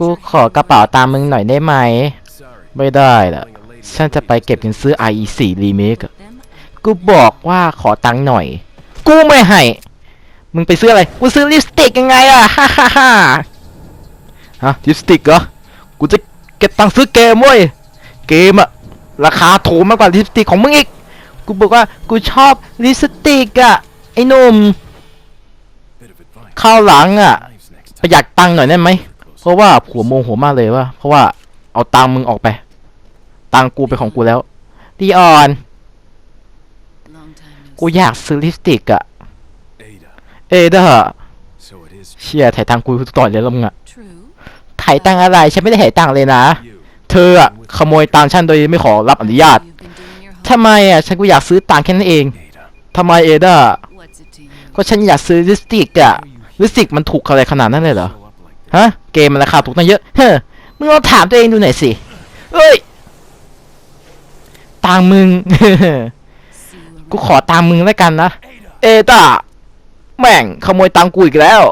กูขอกระเป๋าตามมึงหน่อยได้ไหม ไม่ได้ล่ะ ฉันจะไปเก็บเงินซื้อ IE4 Remake อะกูบอกว่าขอตังค์หน่อย กูไม่ให้ มึงไปซื้ออะไร กูซื้อลิปสติกยังไงอะฮ่าฮ่าฮ่าฮะลิปสติกเหรอ กูจะเก็บตังค์ซื้อเกมเว้ย เกมอะราคาถูกมากกว่าลิปสติกของมึงอีก กูบอกว่ากูชอบลิปสติกอะไอ้หนุ่ม ข้าวหลังอะประหยัดตังค์หน่อยได้ไหมเพราะว่าผัวโมโหมากเลยว่า เพราะว่าเอาตังค์มึงออกไป ตังค์กูเป็นของกูแล้วดีออน กูอยากซื้อลิปสติกอะเอเดอร์เชียถ่ายตังค์กูต่อยเลยแล้วมึงอะถ่ายตังค์อะไร ฉันไม่ได้ถ่ายตังค์เลยนะ เธออะขโมยตังค์ฉันโดยไม่ขอรับอนุญาตทำไมอะฉันกูอยากซื้อตังค์แค่นั้นเองทำไมเอเดอร์ก็ฉันอยากซื้อลิปสติกอะ ลิปสติกมันถูกอะไรขนาดนั้นเลยเหรอ ฮะ เกมมันราคาถูกตั้งเยอะ เฮ้อมึงลองถามตัวเองดูหน่อยสิเอ้ยตังค์มึง กูขอตังค์มึงแล้วกันนะ เอต้า แม่งขโมยตังค์กูอีกแล้ว